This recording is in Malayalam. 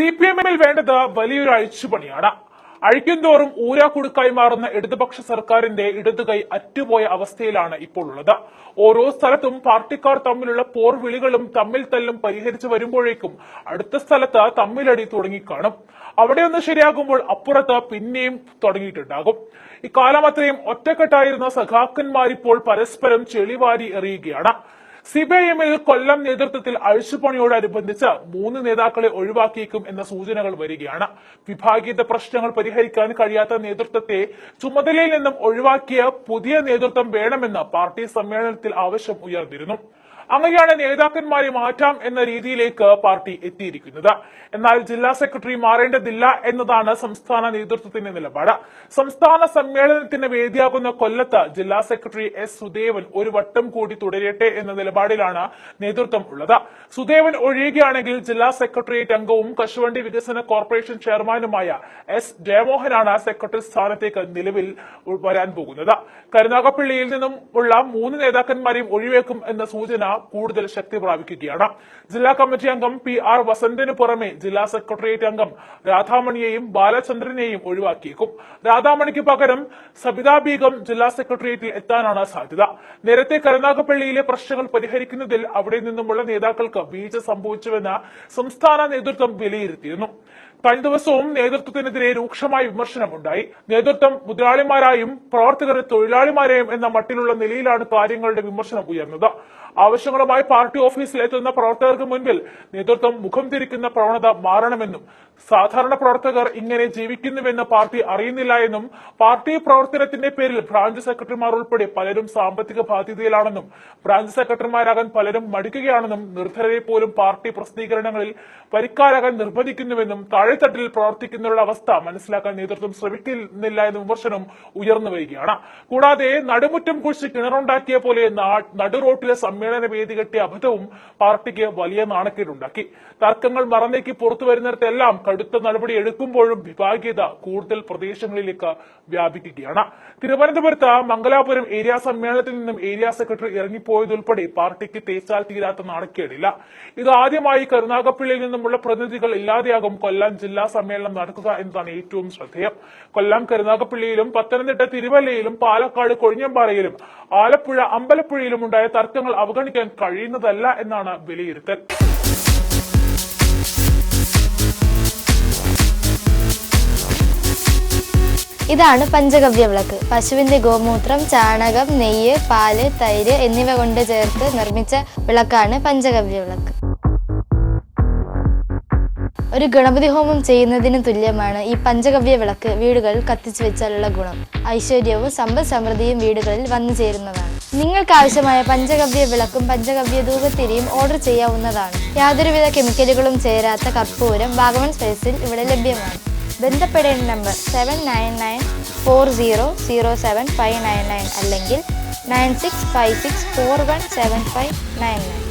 സി പി എമ്മിൽ വേണ്ടത് വലിയൊരു അഴിച്ചുപണിയാണ്. അഴിക്കുന്തോറും ഊരാക്കുടുക്കായി മാറുന്ന ഇടതുപക്ഷ സർക്കാരിന്റെ ഇടതുകൈ അറ്റുപോയ അവസ്ഥയിലാണ് ഇപ്പോൾ ഉള്ളത് ഓരോ സ്ഥലത്തും പാർട്ടിക്കാർ തമ്മിലുള്ള പോർവിളികളും തമ്മിൽ തല്ലും പരിഹരിച്ചു വരുമ്പോഴേക്കും അടുത്ത സ്ഥലത്ത് തമ്മിലടി തുടങ്ങിക്കാണും. അവിടെ ഒന്ന് ശരിയാകുമ്പോൾ അപ്പുറത്ത് പിന്നെയും തുടങ്ങിയിട്ടുണ്ടാകും. ഇക്കാലം അത്രയും ഒറ്റക്കെട്ടായിരുന്ന സഖാക്കന്മാരിപ്പോൾ പരസ്പരം ചെളിവാരി എറിയുകയാണ്. സിപിഐഎമ്മിൽ കൊല്ലം നേതൃത്വത്തിൽ അഴിച്ചുപണിയോടനുബന്ധിച്ച് മൂന്ന് നേതാക്കളെ ഒഴിവാക്കിയേക്കും എന്ന സൂചനകൾ വരികയാണ്. വിഭാഗീയത പ്രശ്നങ്ങൾ പരിഹരിക്കാൻ കഴിയാത്ത നേതൃത്വത്തെ ചുമതലയിൽ നിന്നും ഒഴിവാക്കിയ പുതിയ നേതൃത്വം വേണമെന്ന് പാർട്ടി സമ്മേളനത്തിൽ ആവശ്യം ഉയർന്നിരുന്നു. അങ്ങനെയാണ് നേതാക്കന്മാരെ മാറ്റാം എന്ന രീതിയിലേക്ക് പാർട്ടി എത്തിയിരിക്കുന്നത്. എന്നാൽ ജില്ലാ സെക്രട്ടറി മാറേണ്ടതില്ല എന്നതാണ് സംസ്ഥാന നേതൃത്വത്തിന്റെ നിലപാട്. സംസ്ഥാന സമ്മേളനത്തിന് വേദിയാകുന്ന കൊല്ലത്ത് ജില്ലാ സെക്രട്ടറി എസ് സുദേവൻ ഒരു വട്ടം കൂടി തുടരട്ടെ എന്ന നിലപാടിലാണ് നേതൃത്വം ഉള്ളത്. സുദേവൻ ഒഴിയുകയാണെങ്കിൽ ജില്ലാ സെക്രട്ടേറിയറ്റ് അംഗവും കശുവണ്ടി വികസന കോർപ്പറേഷൻ ചെയർമാനുമായ എസ് ജയമോഹനാണ് സെക്രട്ടറി സ്ഥാനത്തേക്ക് നിലവിൽ വരാൻ പോകുന്നത്. കരുനാഗപ്പള്ളിയിൽ നിന്നും ഉള്ള മൂന്ന് നേതാക്കന്മാരെയും ഒഴിവേക്കും എന്ന സൂചന കൂടുതൽ ശക്തി പ്രാപിക്കുകയാണ്. ജില്ലാ കമ്മിറ്റി അംഗം പി ആർ വസന്തിന് പുറമെ ജില്ലാ സെക്രട്ടേറിയറ്റ് അംഗം രാധാമണിയെയും ബാലചന്ദ്രനെയും ഒഴിവാക്കിയേക്കും. രാധാമണിക്ക് പകരം സബിതാ ബീഗം ജില്ലാ സെക്രട്ടേറിയറ്റിൽ എത്താനാണ് സാധ്യത. നേരത്തെ കരുനാഗപ്പള്ളിയിലെ പ്രശ്നങ്ങൾ പരിഹരിക്കുന്നതിൽ അവിടെ നിന്നുമുള്ള നേതാക്കൾക്ക് വീഴ്ച സംഭവിച്ചുവെന്ന് സംസ്ഥാന നേതൃത്വം വിലയിരുത്തിയിരുന്നു. കഴിഞ്ഞ ദിവസവും നേതൃത്വത്തിനെതിരെ രൂക്ഷമായ വിമർശനമുണ്ടായി. നേതൃത്വം മുതലാളിമാരായും പ്രവർത്തകർ തൊഴിലാളിമാരെയും എന്ന മട്ടിലുള്ള നിലയിലാണ് കാര്യങ്ങളുടെ വിമർശനം ഉയർന്നത്. ആവശ്യങ്ങളുമായി പാർട്ടി ഓഫീസിൽ എത്തുന്ന പ്രവർത്തകർക്ക് മുൻപിൽ നേതൃത്വം മുഖം തിരിക്കുന്ന പ്രവണത മാറണമെന്നും സാധാരണ പ്രവർത്തകർ ഇങ്ങനെ ജീവിക്കുന്നുവെന്ന് പാർട്ടി അറിയുന്നില്ല എന്നും പാർട്ടി പ്രവർത്തനത്തിന്റെ പേരിൽ ബ്രാഞ്ച് സെക്രട്ടറിമാർ ഉൾപ്പെടെ പലരും സാമ്പത്തിക ബാധ്യതയിലാണെന്നും ബ്രാഞ്ച് സെക്രട്ടറിമാരാകാൻ പലരും മടിക്കുകയാണെന്നും നിർധരരെ പോലും പാർട്ടി പ്രസിദ്ധീകരണങ്ങളിൽ വരിക്കാരാകാൻ നിർബന്ധിക്കുന്നുവെന്നും താഴെത്തട്ടിൽ പ്രവർത്തിക്കുന്നവരുടെ അവസ്ഥ മനസ്സിലാക്കാൻ നേതൃത്വം ശ്രമിക്കുന്നില്ല എന്ന വിമർശനം ഉയർന്നു വരികയാണ്. കൂടാതെ നടുമുറ്റം കുഴിച്ച് കിണറുണ്ടാക്കിയ പോലെ നടു നടുറോട്ടിലെ സമ്മേളന വേദി കെട്ടിയ അബദ്ധവും പാർട്ടിക്ക് വലിയ നാണക്കേടുണ്ടാക്കി. തർക്കങ്ങൾ മറന്നേക്ക് പുറത്തു വരുന്നിടത്തെല്ലാം കടുത്ത നടപടി എടുക്കുമ്പോഴും വിഭാഗീയത കൂടുതൽ പ്രദേശങ്ങളിലേക്ക് വ്യാപിക്കുകയാണ്. തിരുവനന്തപുരത്ത് മംഗലാപുരം ഏരിയ സമ്മേളനത്തിൽ നിന്നും ഏരിയ സെക്രട്ടറി ഇറങ്ങിപ്പോയതുൾപ്പെടെ പാർട്ടിക്ക് തേച്ചാൽ തീരാത്ത നാണക്കേടില്ല. ഇത് ആദ്യമായി കരുനാഗപ്പള്ളിയിൽ നിന്നുമുള്ള പ്രതിനിധികൾ ഇല്ലാതെയാകും കൊല്ലം ജില്ലാ സമ്മേളനം നടക്കുക എന്നതാണ് ഏറ്റവും ശ്രദ്ധേയം. കൊല്ലം കരുനാഗപ്പള്ളിയിലും പത്തനംതിട്ട തിരുവല്ലയിലും പാലക്കാട് കൊഴിഞ്ഞമ്പാറയിലും ആലപ്പുഴ അമ്പലപ്പുഴയിലും ഉണ്ടായ തർക്കങ്ങൾ അവഗണിക്കാൻ കഴിയുന്നതല്ല എന്നാണ് വിലയിരുത്തൽ. ഇതാണ് പഞ്ചഗവ്യ വിളക്ക്. പശുവിന്റെ ഗോമൂത്രം ചാണകം നെയ്യ് പാൽ തൈര് എന്നിവ കൊണ്ട് ചേർത്ത് നിർമ്മിച്ച വിളക്കാണ് പഞ്ചഗവ്യ വിളക്ക്. ഒരു ഗണപതി ഹോമം ചെയ്യുന്നതിന് തുല്യമാണ് ഈ പഞ്ചഗവ്യ വിളക്ക് വീടുകളിൽ കത്തിച്ചു വെച്ചാലുള്ള ഗുണം. ഐശ്വര്യവും സമ്പദ് സമൃദ്ധിയും വീടുകളിൽ വന്നു ചേരുന്നതാണ്. നിങ്ങൾക്ക് ആവശ്യമായ പഞ്ചഗവ്യ വിളക്കും പഞ്ചഗവ്യ ധൂപത്തിരിയും ഓർഡർ ചെയ്യാവുന്നതാണ്. യാതൊരുവിധ കെമിക്കലുകളും ചേരാത്ത കർപ്പൂരം വാഗമൺ സ്പേസിൽ ഇവിടെ ലഭ്യമാണ്. ബന്ധപ്പെടേണ്ട number seven nine nine four zero zero seven five nine nine അല്ലെങ്കിൽ nine six five six four one seven five nine nine.